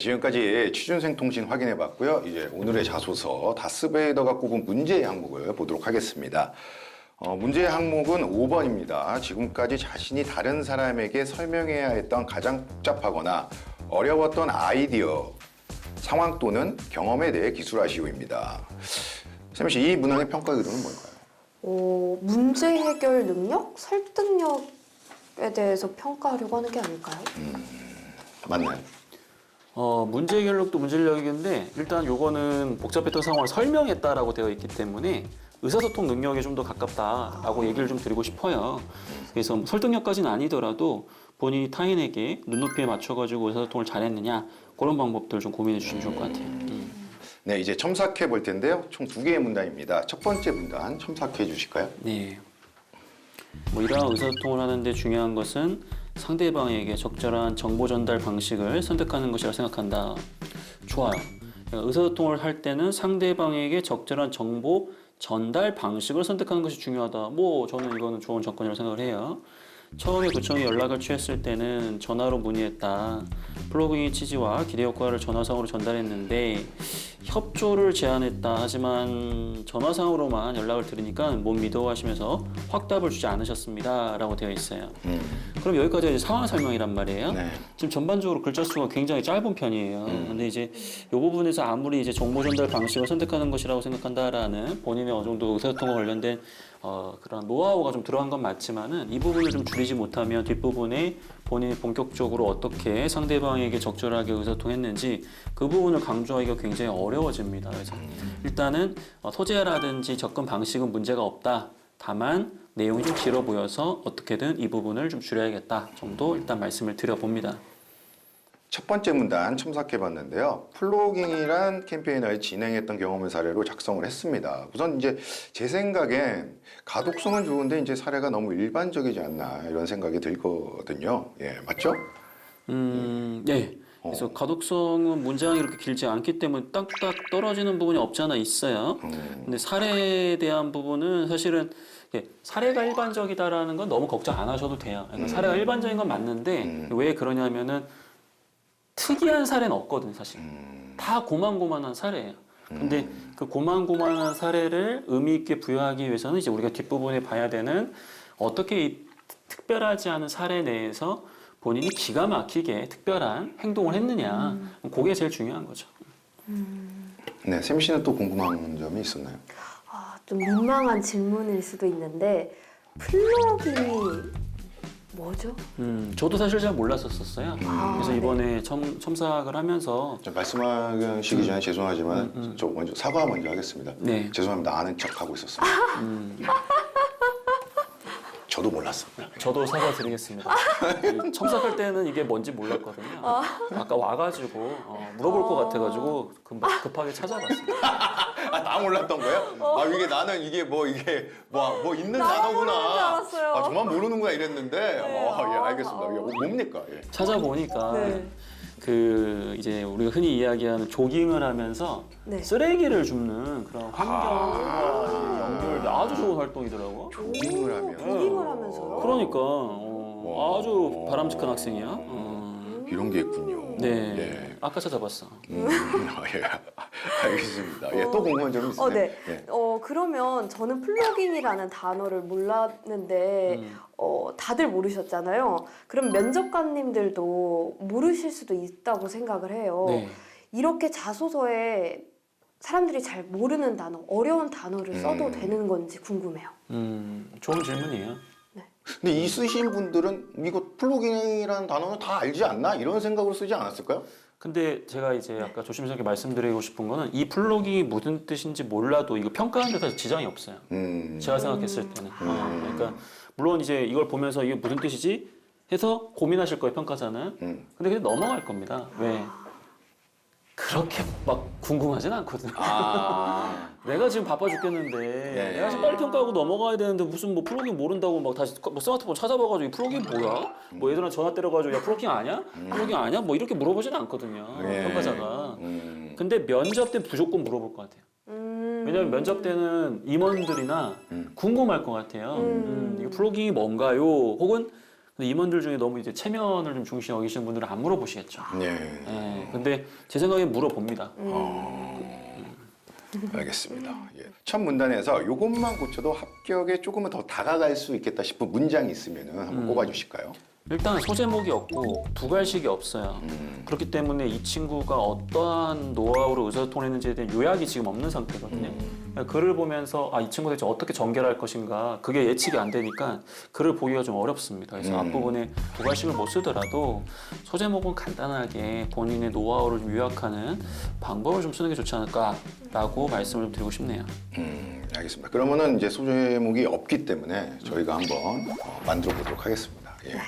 지금까지 취준생 통신 확인해 봤고요. 이제 오늘의 자소서 다스베이더가 꼽은 문제의 항목을 보도록 하겠습니다. 어, 문제의 항목은 5번입니다. 지금까지 자신이 다른 사람에게 설명해야 했던 가장 복잡하거나 어려웠던 아이디어, 상황 또는 경험에 대해 기술하시오입니다. 쌤 씨, 이 문항의 평가 기준은 뭘까요? 어, 문제 해결 능력, 설득력에 대해서 평가하려고 하는 게 아닐까요? 맞나요? 어, 문제 해결력도 문제력이겠는데 일단 요거는 복잡했던 상황을 설명했다라고 되어 있기 때문에 의사소통 능력에 좀 더 가깝다라고 얘기를 좀 드리고 싶어요. 그래서 뭐 설득력까지는 아니더라도 본인이 타인에게 눈높이에 맞춰가지고 의사소통을 잘했느냐 그런 방법들 좀 고민해 주시면 좋을 것 같아요. 음. 네, 이제 첨삭해 볼 텐데요. 총 두 개의 문단입니다. 첫 번째 문단 첨삭해 주실까요? 네. 뭐 이러한 의사소통을 하는데 중요한 것은 상대방에게 적절한 정보 전달 방식을 선택하는 것이라 생각한다. 좋아요. 의사소통을 할 때는 상대방에게 적절한 정보 전달 방식을 선택하는 것이 중요하다. 뭐 저는 이거는 좋은 접근이라고 생각을 해요. 처음에 구청에 연락을 취했을 때는 전화로 문의했다. 플러그인의 취지와 기대 효과를 전화상으로 전달했는데 협조를 제안했다. 하지만 전화상으로만 연락을 드리니까 못 믿어 하시면서 확답을 주지 않으셨습니다.라고 되어 있어요. 음, 그럼 여기까지 이제 상황 설명이란 말이에요. 네. 지금 전반적으로 글자 수가 굉장히 짧은 편이에요. 근데 이제 이 부분에서 아무리 이제 정보 전달 방식을 선택하는 것이라고 생각한다라는 본인의 어느 정도 의사소통과 관련된 어, 그런 노하우가 좀 들어간 건 맞지만은 이 부분을 좀 줄이지 못하면 뒷부분에 본인이 본격적으로 어떻게 상대방에게 적절하게 의사소통했는지 그 부분을 강조하기가 굉장히 어려워집니다. 그래서 일단은 어, 소재라든지 접근 방식은 문제가 없다. 다만 내용이 좀 길어 보여서 어떻게든 이 부분을 좀 줄여야겠다 정도 일단 말씀을 드려봅니다. 첫 번째 문단 첨삭해 봤는데요. 플로깅이란 캠페인을 진행했던 경험을 사례로 작성을 했습니다. 우선 이제 제 생각엔 가독성은 좋은데 이제 사례가 너무 일반적이지 않나 이런 생각이 들거든요. 예, 맞죠? 음, 네. 그래서 가독성은 문장이 이렇게 길지 않기 때문에 딱딱 떨어지는 부분이 없지 않아 있어요. 음, 근데 사례에 대한 부분은 사실은 예, 사례가 일반적이다라는 건 너무 걱정 안 하셔도 돼요. 그러니까 사례가 일반적인 건 맞는데 음. 왜 그러냐면은 특이한 사례는 없거든 사실. 음, 다 고만고만한 사례예요. 근데 그 고만고만한 사례를 의미 있게 부여하기 위해서는 이제 우리가 뒷부분에 봐야 되는 어떻게 이 특별하지 않은 사례 내에서 본인이 기가 막히게 특별한 행동을 했느냐. 그게 제일 중요한 거죠. 네, 샘 씨는 또 궁금한 점이 있었나요? 아, 좀 민망한 질문일 수도 있는데 플러깅이 뭐죠? 음, 저도 사실 잘 몰랐었어요. 아, 그래서 네. 이번에 첨, 첨삭을 하면서 저 말씀하시기 전에 죄송하지만 저 먼저 사과 먼저 하겠습니다. 네. 죄송합니다. 아는 척 하고 있었습니다. 음, 저도 몰랐습니다. 저도 사과드리겠습니다. 그 첨삭할 때는 이게 뭔지 몰랐거든요. 아까 와가지고 어, 물어볼 것 같아가지고 금방 급하게 찾아봤어요. 아, 나 몰랐던 거예요? 아, 이게 나는 이게 뭐 이게 뭐, 뭐 있는 모르는 단어구나. 알았어요. 아, 저만 모르는구나 이랬는데. 어, 예, 아, 알겠습니다. 아. 이게 뭐- 뭡니까? 예. 찾아보니까 네. 그 이제 우리가 흔히 이야기하는 조깅을 하면서 네. 쓰레기를 줍는 그런 환경과 연결 아주 좋은 활동이더라고. 조깅을 하면. 조깅을 하면서요? 그러니까 어, 와. 아주 바람직한 학생이야. 어. 이런 게 있군요. 네. 네. 아까 찾아봤어. 음, 예. 알겠습니다. 예, 또 궁금한 점이 있으세요? 어, 네. 예. 어, 그러면 저는 플러깅이라는 단어를 몰랐는데 음. 어, 다들 모르셨잖아요. 그럼 면접관님들도 모르실 수도 있다고 생각을 해요. 네. 이렇게 자소서에 사람들이 잘 모르는 단어, 어려운 단어를 써도 음. 되는 건지 궁금해요. 음, 좋은 질문이에요. 근데 이 쓰신 분들은 이거 플로깅이라는 단어는 다 알지 않나? 이런 생각으로 쓰지 않았을까요? 근데 제가 이제 아까 조심스럽게 말씀드리고 싶은 거는 이 플로깅이 무슨 뜻인지 몰라도 이거 평가하는 데 지장이 없어요. 음. 제가 생각했을 때는. 어, 그러니까 물론 이제 이걸 보면서 이게 무슨 뜻이지 해서 고민하실 거예요 평가자는. 음. 근데 그냥 넘어갈 겁니다. 왜? 그렇게 막 궁금하진 않거든. 아. 내가 지금 바빠 죽겠는데 네. 내가 지금 빨리 평가하고 넘어가야 되는데 무슨 뭐 플로깅 모른다고 막 다시 뭐 스마트폰 찾아봐가지고 이 플로깅 뭐야? 뭐 얘들한테 전화 때려가지고 야 플로깅 아냐? 플로깅 아냐? 뭐 이렇게 물어보진 않거든요 예. 평가자가. 음. 근데 면접 때 무조건 물어볼 것 같아요. 음. 왜냐면 면접 때는 임원들이나 음. 궁금할 것 같아요. 음. 음, 이거 플로깅이 뭔가요? 혹은 근데 임원들 중에 너무 이제 체면을 좀 중시 여기시는 분들은 안 물어보시겠죠. 예. 예. 근데 제 생각에 물어봅니다. 알겠습니다. 예. 첫 문단에서 이것만 고쳐도 합격에 조금은 더 다가갈 수 있겠다 싶은 문장이 있으면 한번 꼽아주실까요? 일단 소제목이 없고 부갈식이 없어요. 음. 그렇기 때문에 이 친구가 어떠한 노하우로 의사소통했는지에 대한 요약이 지금 없는 상태거든요. 그러니까 글을 보면서 아, 이 친구가 대체 어떻게 전개를 할 것인가 그게 예측이 안 되니까 글을 보기가 좀 어렵습니다. 그래서 음. 앞부분에 부갈식을 못 쓰더라도 소제목은 간단하게 본인의 노하우를 좀 요약하는 방법을 좀 쓰는 게 좋지 않을까라고 말씀을 좀 드리고 싶네요. 음, 알겠습니다. 그러면은 이제 소제목이 없기 때문에 저희가 한번 어, 만들어 보도록 하겠습니다. 예.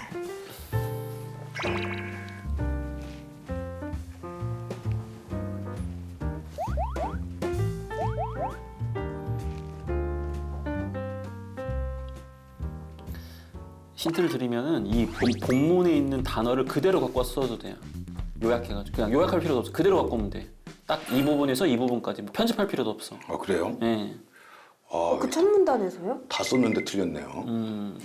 힌트를 드리면은 이 본- 본문에 있는 단어를 그대로 갖고 와서 써도 돼요. 요약해가지고 그냥 요약할 필요도 없어. 그대로 갖고 오면 돼. 딱 이 부분에서 이 부분까지 뭐 편집할 필요도 없어. 어, 그래요? 예. 아, 그 첫 문단에서요? 다 썼는데 틀렸네요. 음,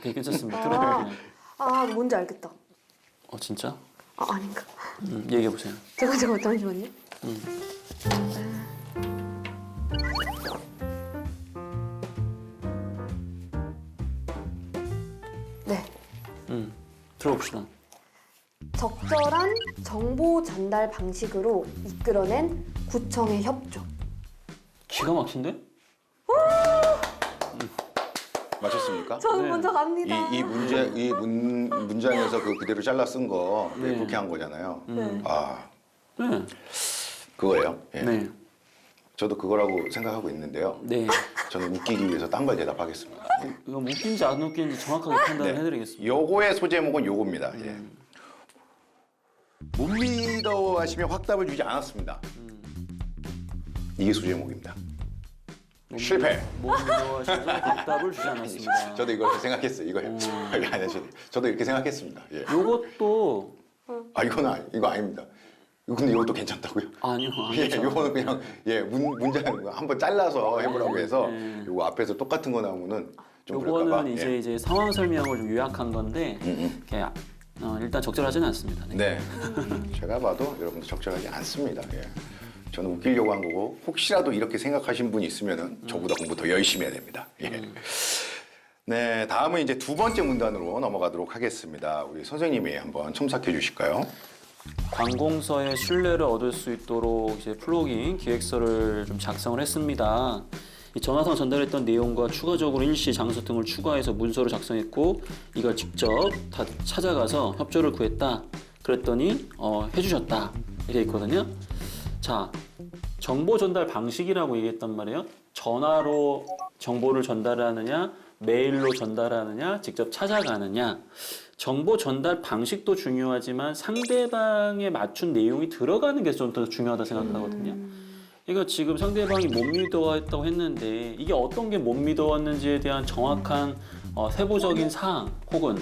되게 괜찮습니다. 아. 아 뭔지 알겠다. 어 진짜? 아 아닌가? 음, 얘기해 보세요. 잠깐 잠깐 잠시만요. 네. 음, 들어봅시다. 적절한 정보 전달 방식으로 이끌어낸 구청의 협조. 기가 막힌데? 맞췄습니까? 저는 네. 먼저 갑니다. 이, 이 문제 이 문, 문장에서 그 그대로 잘라 쓴 거 네. 그렇게 한 거잖아요. 네. 아 네. 그거예요. 예. 네. 저도 그거라고 생각하고 있는데요. 네. 저는 웃기기 위해서 딴 걸 대답하겠습니다. 이거 웃긴지 안 웃긴지 정확하게 판단을 네. 해드리겠습니다. 요거의 소제목은 요겁니다. 예. 못 믿어 하시면 확답을 주지 않았습니다. 이게 소제목입니다. 실패. 못 믿어하셔서 답답을 주지 않았습니다. 저도 이걸 생각했어요. 이거 음. 아니 아니 저도- 저도 이렇게 생각했습니다. 예. 요것도 아 이건 아니, 이거 아닙니다. 근데 이것도 괜찮다고요? 아니요. 예, 아니죠. 요거는 그냥 예 문, 문장 한번 잘라서 해보라고 해서 네. 요거 앞에서 똑같은 거 나오면은 좀 그럴까봐. 요거는 이제 예. 이제 상황 설명을 좀 요약한 건데 음, 음. 이렇게 어, 일단 적절하지는 않습니다. 네. 네, 제가 봐도 여러분들 적절하지 않습니다. 예. 저는 웃기려고 한 거고 혹시라도 이렇게 생각하신 분이 있으면은 저보다 공부 더 열심히 해야 됩니다. 예. 네, 다음은 이제 두 번째 문단으로 넘어가도록 하겠습니다. 우리 선생님이 한번 첨삭해 주실까요? 관공서의 신뢰를 얻을 수 있도록 이제 플로깅 기획서를 좀 작성을 했습니다. 이 전화상 전달했던 내용과 추가적으로 일시 장소 등을 추가해서 문서로 작성했고 이걸 직접 다 찾아가서 협조를 구했다. 그랬더니 어, 해주셨다 이렇게 있거든요. 자, 정보 전달 방식이라고 얘기했단 말이에요. 전화로 정보를 전달하느냐, 메일로 전달하느냐, 직접 찾아가느냐. 정보 전달 방식도 중요하지만 상대방에 맞춘 내용이 들어가는 게 좀 더 중요하다 생각하거든요. 그러니까 지금 상대방이 못 믿어했다고 했는데 이게 어떤 게 못 믿어왔는지에 대한 정확한 어, 세부적인 사항 혹은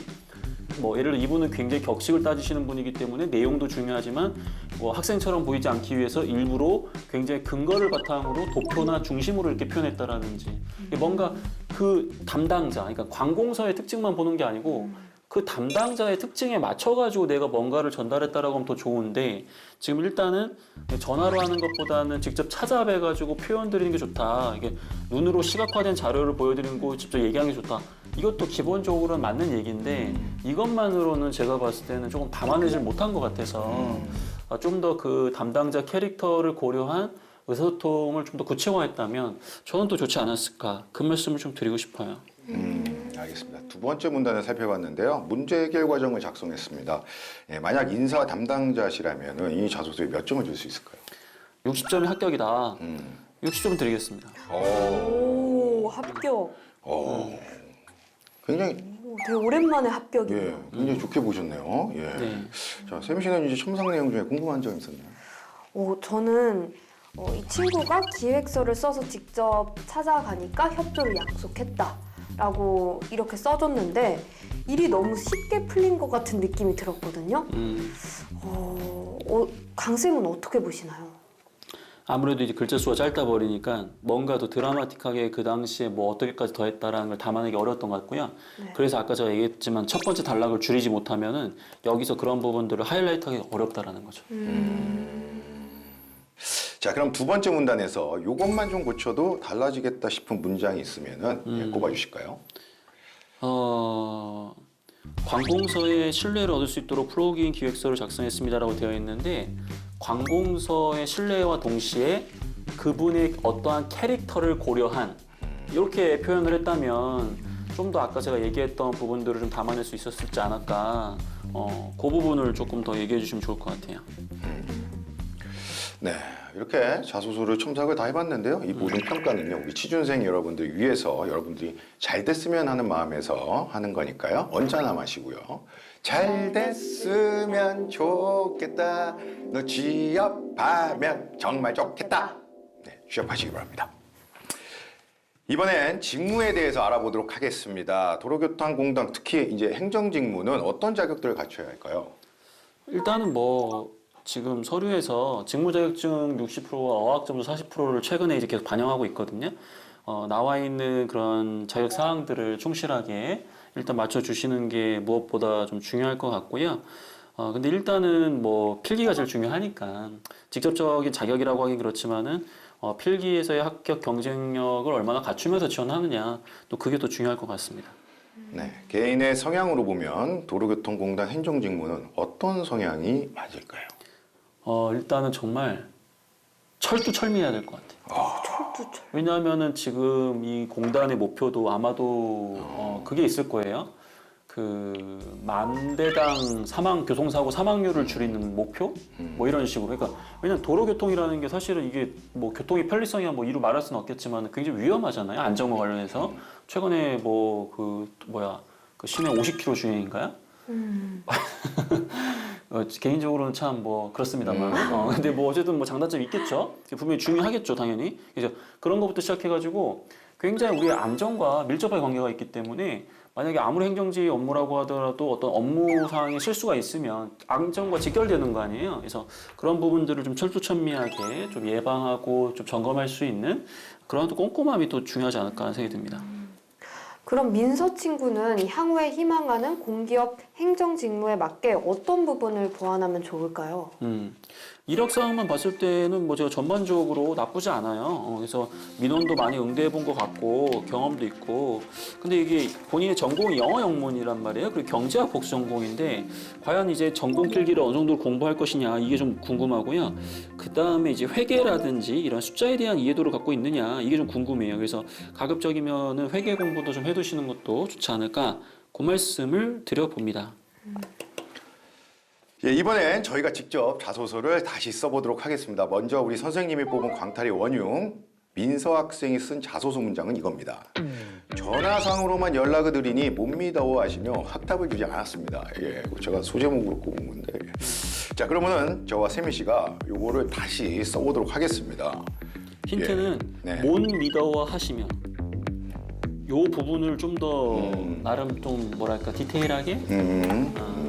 뭐 예를 들어 이분은 굉장히 격식을 따지시는 분이기 때문에 내용도 중요하지만 뭐 학생처럼 보이지 않기 위해서 일부러 굉장히 근거를 바탕으로 도표나 중심으로 이렇게 표현했다라든지 뭔가 그 담당자 그러니까 관공서의 특징만 보는 게 아니고 그 담당자의 특징에 맞춰가지고 내가 뭔가를 전달했다라고 하면 더 좋은데 지금 일단은 전화로 하는 것보다는 직접 찾아뵈가지고 표현 드리는 게 좋다. 이게 눈으로 시각화된 자료를 보여드리는 거 직접 얘기하는 게 좋다. 이것도 기본적으로는 맞는 얘기인데 이것만으로는 제가 봤을 때는 조금 담아내질 못한 것 같아서 좀 더 그 담당자 캐릭터를 고려한 의사소통을 좀 더 구체화했다면 저는 또 좋지 않았을까 그 말씀을 좀 드리고 싶어요. 음, 알겠습니다. 두 번째 문단을 살펴봤는데요. 문제 해결 과정을 작성했습니다. 예, 만약 인사 담당자시라면 이 자소서에 몇 점을 줄 수 있을까요? 60점이 합격이다. 음. 60점 드리겠습니다. 오, 오 합격. 어, 굉장히 오, 되게 오랜만에 합격이에요. 예, 굉장히 좋게 보셨네요. 예. 네. 자, 세미 씨는 이제 첨삭 내용 중에 궁금한 점 있었나요? 오, 저는 어, 이 친구가 기획서를 써서 직접 찾아가니까 협조를 약속했다라고 이렇게 써줬는데 일이 너무 쉽게 풀린 것 같은 느낌이 들었거든요. 음, 어, 어, 강 쌤은 어떻게 보시나요? 아무래도 이제 글자 수가 짧다 버리니까 뭔가 더 드라마틱하게 그 당시에 뭐 어떻게까지 더 했다라는 걸 담아내기 어려웠던 것 같고요. 네. 그래서 아까 제가 얘기했지만 첫 번째 단락을 줄이지 못하면은 여기서 그런 부분들을 하이라이트하기 어렵다라는 거죠. 자, 그럼 두 번째 문단에서 이것만 좀 고쳐도 달라지겠다 싶은 문장이 있으면은 예, 음. 꼽아 주실까요? 어, 관공서의 신뢰를 얻을 수 있도록 프로그램 기획서를 작성했습니다라고 되어 있는데 관공서의 신뢰와 동시에 그분의 어떠한 캐릭터를 고려한 이렇게 표현을 했다면 좀 더 아까 제가 얘기했던 부분들을 좀 담아낼 수 있었을지 않을까. 어, 그 부분을 조금 더 얘기해 주시면 좋을 것 같아요. 네, 이렇게 자소서를 첨삭을 다 해봤는데요. 이 모든 평가는요, 우리 취준생 여러분들 위해서 여러분들이 잘 됐으면 하는 마음에서 하는 거니까요. 언짢아 마시고요. 잘 됐으면 좋겠다. 너 취업하면 정말 좋겠다. 네, 취업하시기 바랍니다. 이번엔 직무에 대해서 알아보도록 하겠습니다. 도로교통공단 특히 이제 행정 직무는 어떤 자격들을 갖춰야 할까요? 일단은 뭐 지금 서류에서 직무 자격증 60%와 어학점수 40%를 최근에 이제 계속 반영하고 있거든요. 어, 나와 있는 그런 자격 사항들을 충실하게 일단 맞춰 주시는 게 무엇보다 좀 중요할 것 같고요. 어, 근데 일단은 뭐 필기가 제일 중요하니까 직접적인 자격이라고 하긴 그렇지만은 어, 필기에서의 합격 경쟁력을 얼마나 갖추면서 지원하느냐 또 그게 더 중요할 것 같습니다. 네, 개인의 성향으로 보면 도로교통공단 행정직무는 어떤 성향이 맞을까요? 어, 일단은 정말 철두철미해야 될 것 같아요. 철두철. 왜냐하면은 지금 이 공단의 목표도 아마도 어, 그게 있을 거예요. 그 만 대당 사망 교통사고 사망률을 줄이는 목표 뭐 이런 식으로 그러니까 왜냐면 도로교통이라는 게 사실은 이게 뭐 교통의 편리성이야 뭐 이루 말할 수는 없겠지만 굉장히 위험하잖아요 안전과 관련해서 최근에 뭐 그 뭐야 그 시내 50km 주행인가요? 음. 어, 개인적으로는 참 뭐 그렇습니다만. 어, 근데 뭐 어쨌든 뭐 장단점이 있겠죠? 분명히 중요하겠죠 당연히. 그래서 그런 것부터 시작해가지고 굉장히 우리의 안전과 밀접하게 관계가 있기 때문에 만약에 아무리 행정지 업무라고 하더라도 어떤 업무상의 실수가 있으면 안전과 직결되는 거 아니에요? 그래서 그런 부분들을 좀 철두철미하게 좀 예방하고 좀 점검할 수 있는 그런 또 꼼꼼함이 또 중요하지 않을까 하는 생각이 듭니다 그럼 민서 친구는 향후에 희망하는 공기업 행정 직무에 맞게 어떤 부분을 보완하면 좋을까요? 음, 이력서만 봤을 때는 뭐 제가 전반적으로 나쁘지 않아요. 어, 그래서 민원도 많이 응대해 본 것 같고 경험도 있고. 근데 이게 본인의 전공이 영어 영문이란 말이에요. 그리고 경제학 복수 전공인데 과연 이제 전공 필기를 어느 정도 공부할 것이냐 이게 좀 궁금하고요. 그 다음에 이제 회계라든지 이런 숫자에 대한 이해도를 갖고 있느냐 이게 좀 궁금해요. 그래서 가급적이면은 회계 공부도 좀 해두시는 것도 좋지 않을까. 그 말씀을 드려봅니다. 예, 이번엔 저희가 직접 자소서를 다시 써보도록 하겠습니다. 먼저 우리 선생님이 뽑은 광탈의 원흉 민서 학생이 쓴 자소서 문장은 이겁니다. 전화상으로만 연락을 드리니 못 믿어워 하시며 확답을 주지 않았습니다. 예, 제가 소제목으로 꼽은 건데. 예. 자, 그러면은 저와 세미 씨가 요거를 다시 써보도록 하겠습니다. 힌트는 예. 네. 못 믿어워 하시면 요 부분을 좀 더 음. 나름 좀 뭐랄까 디테일하게 음, 어,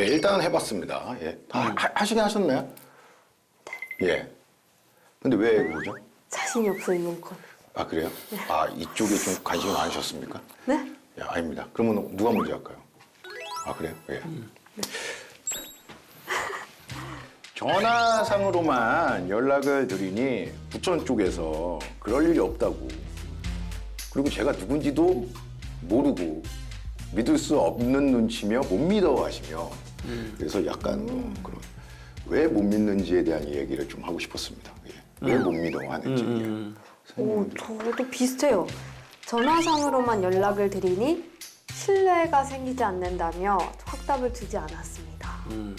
예, 일단 해봤습니다. 예, 다 하, 하시긴 하셨나요? 예. 근데 왜 그러죠? 자신이 없어 이번 건. 아 그래요? 아 이쪽에 좀 관심이 많으셨습니까? 네? 예, 아닙니다. 그러면 누가 먼저 할까요? 아 그래요? 예. 전화상으로만 연락을 드리니 부천 쪽에서 그럴 일이 없다고. 그리고 제가 누군지도 모르고 믿을 수 없는 눈치며 못 믿어 하시며 그래서 약간 뭐 그런 왜 못 믿는지에 대한 이야기를 좀 하고 싶었습니다. 예. 왜못 믿어 하는지. 음, 오, 저도 비슷해요. 전화상으로로 연락을 드리니 신뢰가 생기지 않는다며 확답을 주지 않았습니다. 음.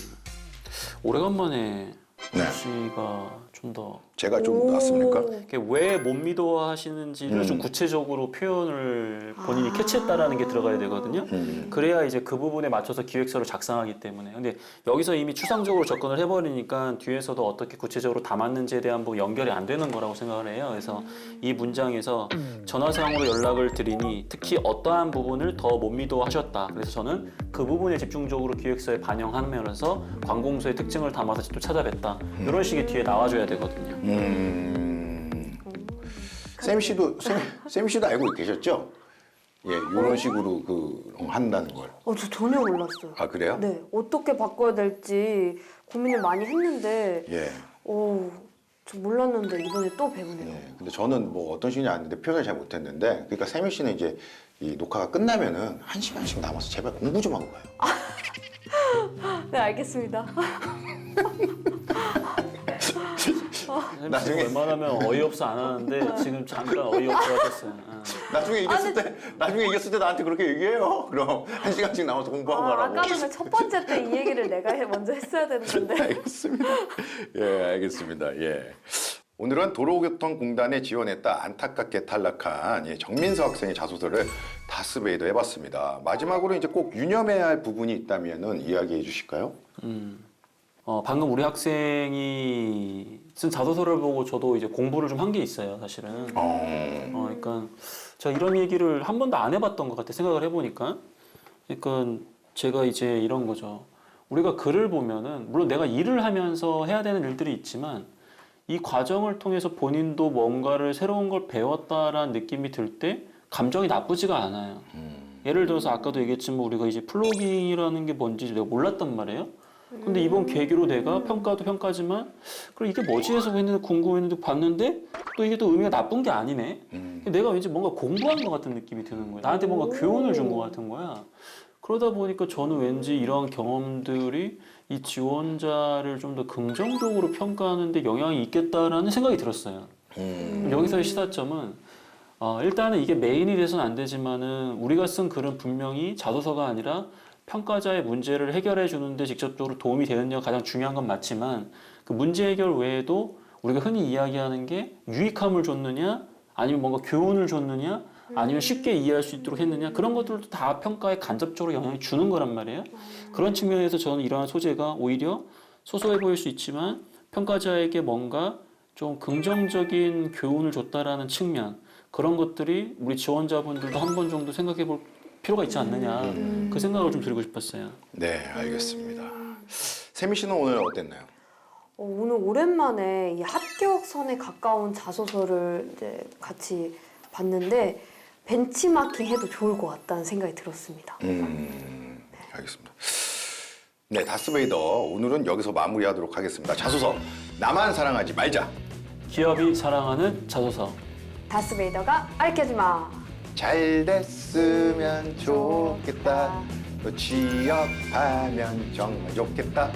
오래간만에 네. 씨가 좀 더 제가 좀 낫습니까? 왜 못 믿어 하시는지를 음. 좀 구체적으로 표현을 본인이 아. 캐치했다라는 게 들어가야 되거든요. 음. 그래야 이제 그 부분에 맞춰서 기획서를 작성하기 때문에. 근데 여기서 이미 추상적으로 접근을 해버리니까 뒤에서도 어떻게 구체적으로 담았는지에 대한 뭐 연결이 안 되는 거라고 생각을 해요. 그래서 이 문장에서 전화상으로 연락을 드리니 특히 어떠한 부분을 더 못 믿어 하셨다. 그래서 저는 그 부분에 집중적으로 기획서에 반영하면서 관공서의 특징을 담아서 또 찾아뵀다. 이런 식의 뒤에 나와줘야 되거든요. 음. 쌤 씨도 쌤, 쌤 씨도 알고 계셨죠? 예, 이런 식으로 그 한다는 걸. 어, 저 전혀 몰랐어요. 아 그래요? 네, 어떻게 바꿔야 될지 고민을 많이 했는데, 예. 오, 저 몰랐는데 이번에 또 배우네요. 예. 근데 저는 뭐 어떤 식인지 아는데 표현을 잘 못했는데, 그러니까 세미 씨는 이제 이 녹화가 끝나면은 한 시간씩 남아서 제발 공부 좀 하고 가요. 네, 알겠습니다. 나중에- 얼마나면 어이없어 안 하는데 지금 잠깐 어이없어 하셨어요. 어. 나중에 이겼을 때, 나중에 이겼을 때 나한테 그렇게 얘기해요. 그럼 한 시간씩 남아서 공부하고 아, 가라고. 아까는 첫 번째 때 이 얘기를 내가 해- 먼저 했어야 되는 건데. 알겠습니다. 예, 알겠습니다. 예. 오늘은 도로교통공단에 지원했다 안타깝게 탈락한 예, 정민서 학생의 자소서를 다스베이더 해봤습니다. 마지막으로 이제 꼭 유념해야 할 부분이 있다면은 이야기해 주실까요? 어, 방금 우리 학생이 쓴 자소서를 보고 저도 이제 공부를 좀 한 게 있어요, 사실은. 어, 어, 그러니까 제가 이런 얘기를 한 번도 안 해봤던 것 같아 생각을 해보니까. 그러니까 제가 이제 이런 거죠. 우리가 글을 보면은 물론 내가 일을 하면서 해야 되는 일들이 있지만 이 과정을 통해서 본인도 뭔가를 새로운 걸 배웠다라는 느낌이 들 때 감정이 나쁘지가 않아요. 음, 예를 들어서 아까도 얘기했지만 우리가 이제 플로깅이라는 게 뭔지 내가 몰랐단 말이에요. 근데 이번 계기로 내가 평가도 평가지만 그럼 이게 뭐지 해서 했는데 궁금했는데 봤는데 또 이게 또 의미가 나쁜 게 아니네. 음, 내가 왠지 뭔가 공부한 것 같은 느낌이 드는 거야. 나한테 뭔가 오. 교훈을 준 것 같은 거야. 그러다 보니까 저는 왠지 이러한 경험들이 이 지원자를 좀 더 긍정적으로 평가하는데 영향이 있겠다라는 생각이 들었어요. 음, 여기서의 시사점은 어, 일단은 이게 메인이 돼서는 안 되지만은 우리가 쓴 글은 분명히 자소서가 아니라 평가자의 문제를 해결해 주는데 직접적으로 도움이 되느냐가 가장 중요한 건 맞지만 그 문제 해결 외에도 우리가 흔히 이야기하는 게 유익함을 줬느냐 아니면 뭔가 교훈을 줬느냐 아니면 쉽게 이해할 수 있도록 했느냐 그런 것들도 다 평가에 간접적으로 영향을 주는 거란 말이에요. 그런 측면에서 저는 이러한 소재가 오히려 소소해 보일 수 있지만 평가자에게 뭔가 좀 긍정적인 교훈을 줬다라는 측면 그런 것들이 우리 지원자분들도 한 번 정도 생각해 볼 필요가 있지 않느냐 그 생각을 좀 드리고 싶었어요. 네, 알겠습니다. 세미 씨는 오늘 어땠나요? 어, 오늘 오랜만에 이 합격선에 가까운 자소서를 이제 같이 봤는데 벤치마킹 해도 좋을 것 같다는 생각이 들었습니다. 음, 알겠습니다. 네, 다스베이더 오늘은 여기서 마무리하도록 하겠습니다. 자소서 나만 사랑하지 말자. 기업이 사랑하는 자소서. 다스베이더가 알려주마. 잘 됐으면 좋겠다. 또 취업하면 정말 좋겠다.